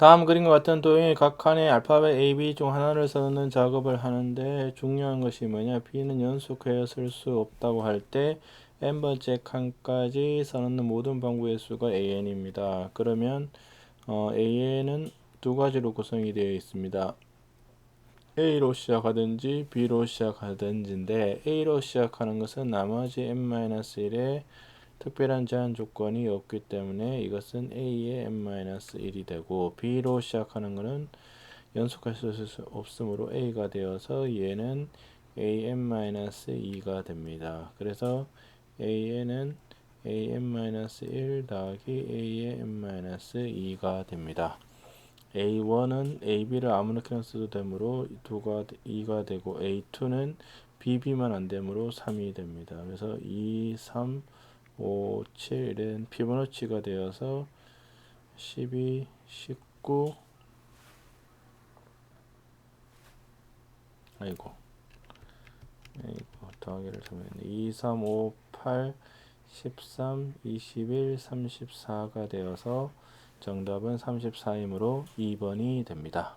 다음 그림과 같은 도형의 각 칸에 알파벳 A, B 중 하나를 써넣는 작업을 하는데 중요한 것이 뭐냐? B는 연속하여 쓸 수 없다고 할 때 n번째 칸까지 써넣는 모든 방구의 수가 AN입니다. 그러면 어, AN은 두 가지로 구성이 되어 있습니다. A로 시작하든지 B로 시작하든지인데 A로 시작하는 것은 나머지 n-1의 특별한 제한 조건이 없기 때문에 이것은 A의 n-1이 되고 B로 시작하는 것은 연속할 수 없으므로 A가 되어서 얘는 an-2가 됩니다. 그래서 an은 an-1 더하기 a의 n-2가 됩니다. A1은 AB를 아무렇게나 써도 되므로 2가, 2가 되고 A2는 BB만 안 되므로 3이 됩니다. 그래서 2, 3, 5, 7 이런 피보나치가 되어서 12, 19 아이고. 아이고 더하기를 잘못했네. 2, 3, 5, 8 13, 21, 34가 되어서 정답은 34이므로 2번이 됩니다.